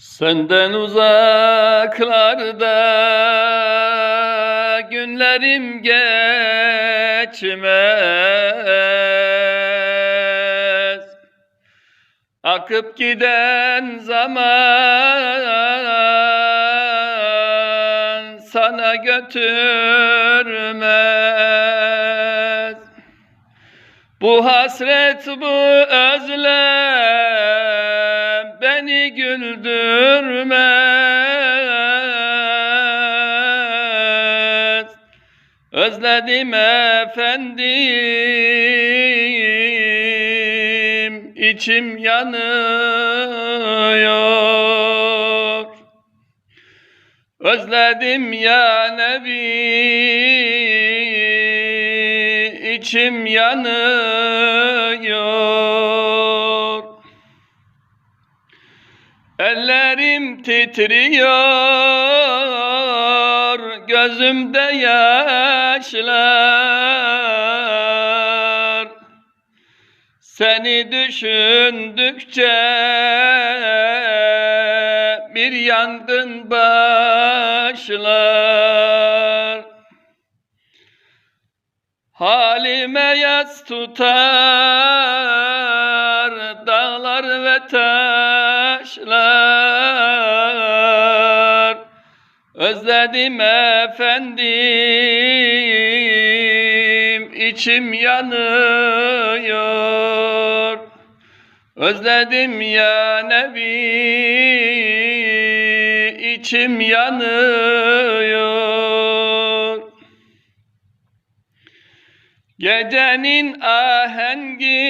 Senden uzaklarda günlerim geçmez. Akıp giden zaman sana götürmez. Bu hasret bu özlem beni güldürmez. Özledim efendim içim yanıyor. Özledim ya Nebi içim yanıyor Ellerim titriyor gözümde yaşlar. Seni düşündükçe bir yangın başlar. Halime yas tutar dağlar ve taşlar Özledim efendim içim yanıyor. Özledim ya Nebi içim yanıyor. Gecenin ahengi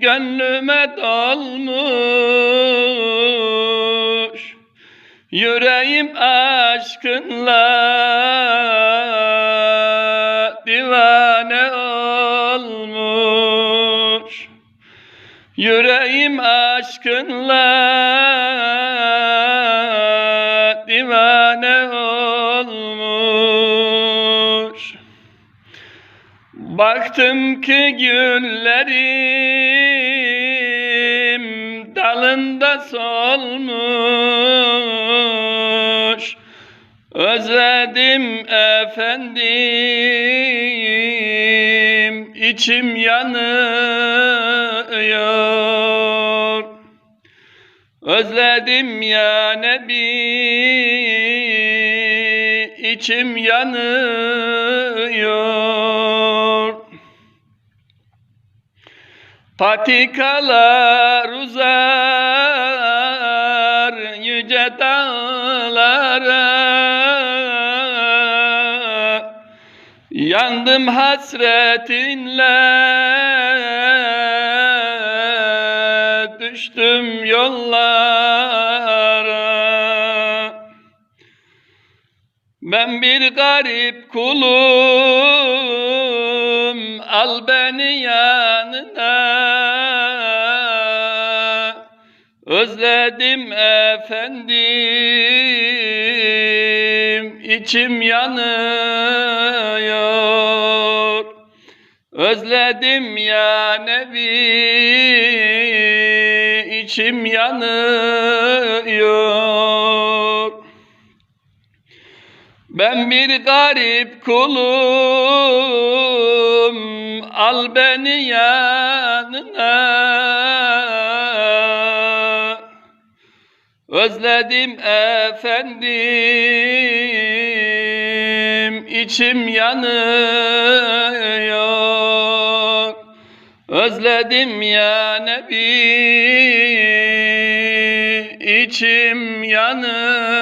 gönlüme dolmuş Yüreğim aşkınla divane olmuş. Yüreğim aşkınla divane olmuş. Baktım ki güllerim dalında solmuş Özledim efendim içim yanıyor. Özledim ya Nebi içim yanıyor. Patikalar uzar yüce dağlara Yandım hasretinle düştüm yollara. Ben bir garip kulum al beni yanına. Özledim efendim içim yanıyor. Özledim ya Nebi. İçim yanıyor. Ben bir garip kulum. Al beni yanına. Özledim efendim içim yanıyor. Özledim ya Nebi. İçim yanıyor